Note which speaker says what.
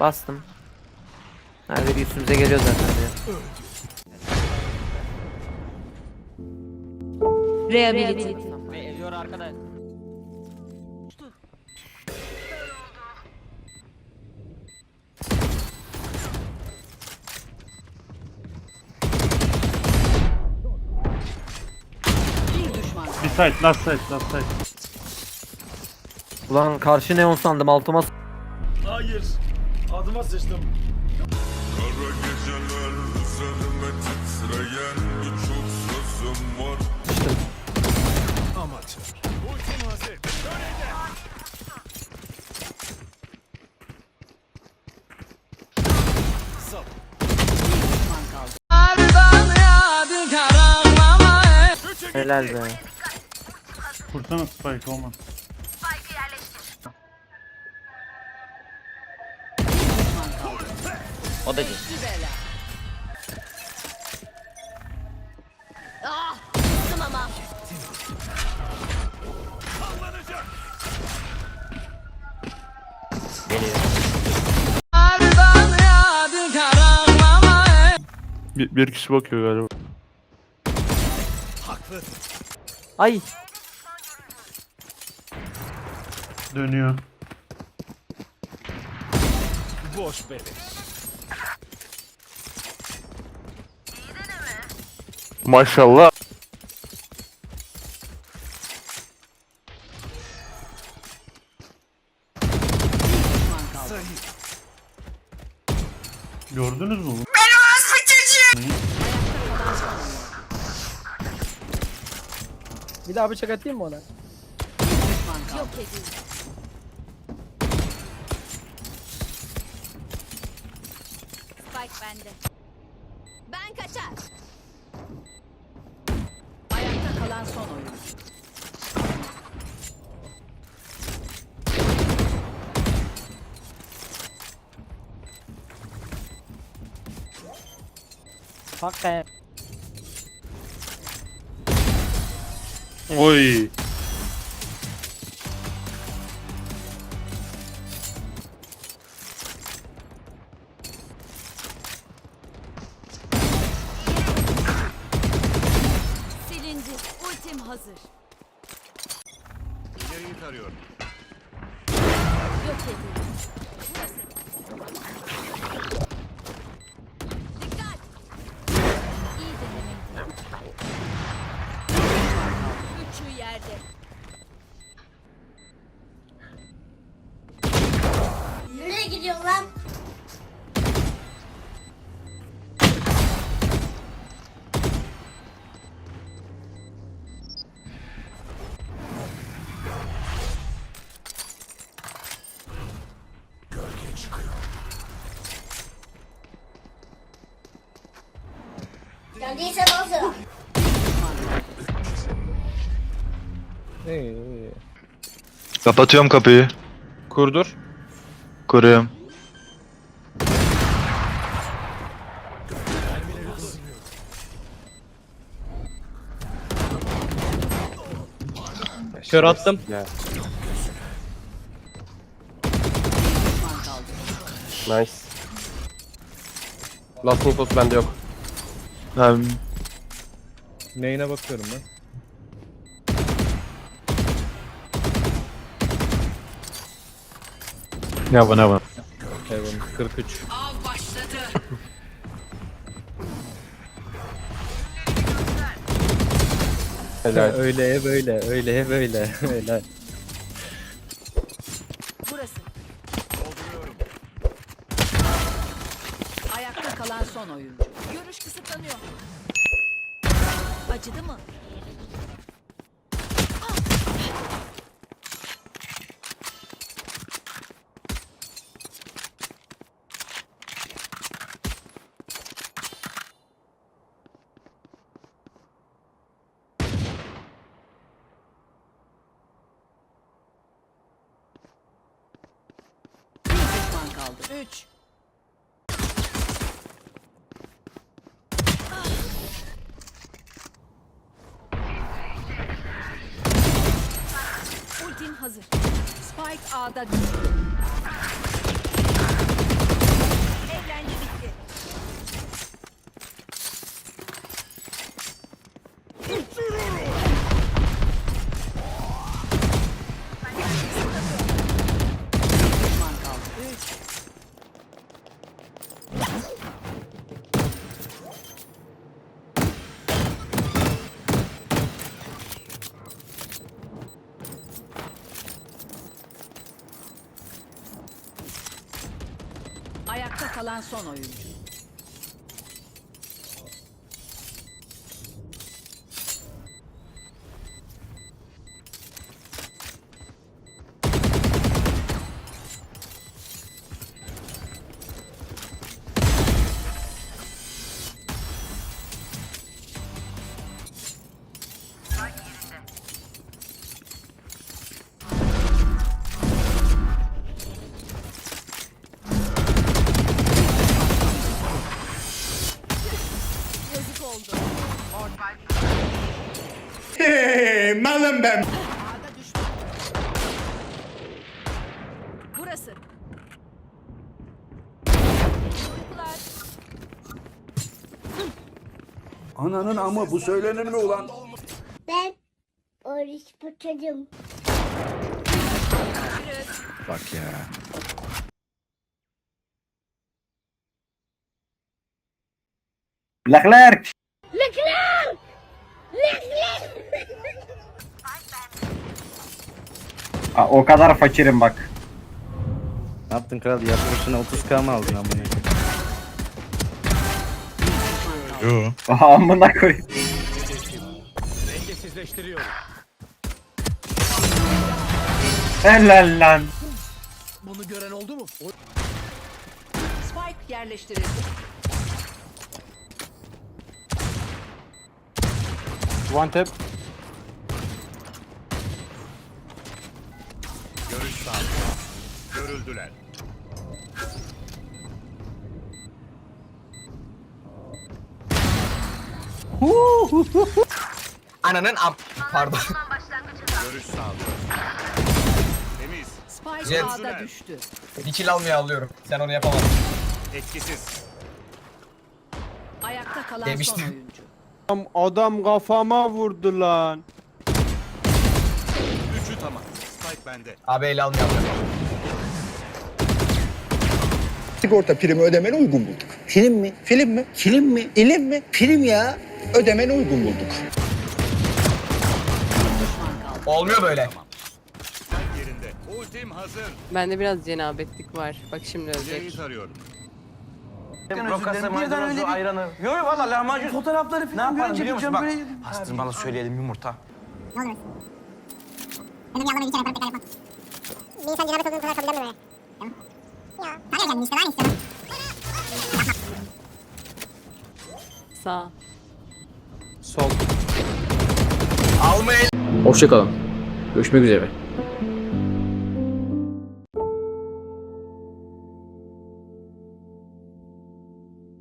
Speaker 1: Bastım. Nerede bir üstümüze geliyor zaten ya.
Speaker 2: Rehabilite.
Speaker 3: Ve ediyor arkada.
Speaker 2: Bir düşman.
Speaker 4: Bir side, last side, last side.
Speaker 1: Ulan karşı neon sandım altıma s-.
Speaker 5: Adıma sıçtım.
Speaker 6: Kara geceler üzerime titreyen birçok sözüm var
Speaker 1: sıçtım.
Speaker 2: Düşman kaldı.
Speaker 1: Helal be.
Speaker 4: Kursana spike olmaz.
Speaker 3: O da
Speaker 2: Beşli bela.
Speaker 3: geliyor.
Speaker 4: Bir, bir kişi bakıyor galiba.
Speaker 1: Ay.
Speaker 4: Dönüyor.
Speaker 5: Boş beleş.
Speaker 4: Maşallah. Gördünüz mü? bunu?
Speaker 7: Bir daha bıçak atayım mı ona?
Speaker 2: Düşman kaldı.
Speaker 8: Spike bende. Ben kaçar.
Speaker 2: Ayakta kalan son oyun.
Speaker 7: Hakikaten.
Speaker 4: Oy.
Speaker 6: İleriyi tarıyorum
Speaker 8: Yok edildi. Dikkat. İyi denemeydi. Üçü yerde.
Speaker 9: Nereye gidiyorsun lan? Geldiyse o sıra.
Speaker 7: İyi iyi.
Speaker 10: Kapatıyorum kapıyı.
Speaker 7: Kurdur.
Speaker 10: Kuruyorum.
Speaker 7: Kör attım. Nice. Last infos bende yok.
Speaker 10: Hem
Speaker 7: Neyine bakıyorum ben.
Speaker 10: ne bu ne bu?
Speaker 7: Heaven 43.
Speaker 2: Av başladı.
Speaker 7: Helal. öyle böyle, öyle böyle. Helal.
Speaker 2: kalan son oyuncu.
Speaker 8: Görüş kısıtlanıyor. Acıdı mı?
Speaker 2: kaldı.
Speaker 8: 3 hazır.
Speaker 2: Spike A'da düştü. Eğlence bitti. Üçü! Kalan son oyuncu. A'da düşman.
Speaker 8: Burası. Uykular.
Speaker 5: Ananın ama bu söylenir mi ulan?
Speaker 11: Ben oruç çocuğum.
Speaker 12: Bak ya.
Speaker 13: Leclerc. O kadar fakirim bak.
Speaker 14: Ne yaptın kral? Yapmışsın 30k mı aldın amına?
Speaker 12: Yo.
Speaker 13: Amına koyayım.
Speaker 5: Dengesizleştiriyorum.
Speaker 13: Helal lan.
Speaker 5: Bunu gören oldu mu?
Speaker 2: Spike yerleştirildi.
Speaker 14: One tap.
Speaker 6: Görüş sağlık. Görüldüler.
Speaker 15: Ananın am... Pardon.
Speaker 6: Görüş sağlık. Temiz.
Speaker 2: Spike
Speaker 15: Jet.
Speaker 2: Düştü.
Speaker 15: Bir kill almaya alıyorum. Sen onu yapamazsın.
Speaker 6: Etkisiz.
Speaker 2: Ayakta kalan
Speaker 15: Demiştim.
Speaker 2: son oyuncu.
Speaker 14: Adam kafama vurdu lan.
Speaker 6: Üçü tamam. Spike bende.
Speaker 15: Abi el almaya alıyorum.
Speaker 5: Sigorta primi ödemeni uygun bulduk. Film mi? Film mi? Film mi? İlim mi? Film ya. Ödemeni uygun bulduk.
Speaker 15: Olmuyor böyle.
Speaker 6: Spike yerinde. Ultim hazır.
Speaker 16: Bende biraz cenabetlik var. Bak şimdi ölecek.
Speaker 6: İleriyi tarıyorum.
Speaker 15: Rokası, maydanozu, ayranı. Yok yok valla lahmacun. Fotoğrafları falan ne yaparım biliyor musun? Bak pastırmalı söyleyelim yumurta.
Speaker 11: Olur. Benim yalanı bir kere yaparım tekrar yapmam. Bir insan cenabet olduğunu kadar kabul edemem öyle. Tamam. Ya. Tanıyor kendini işte lan istiyorum.
Speaker 16: Sağ.
Speaker 14: Sol.
Speaker 15: Alma el.
Speaker 14: Hoşçakalın. Görüşmek üzere.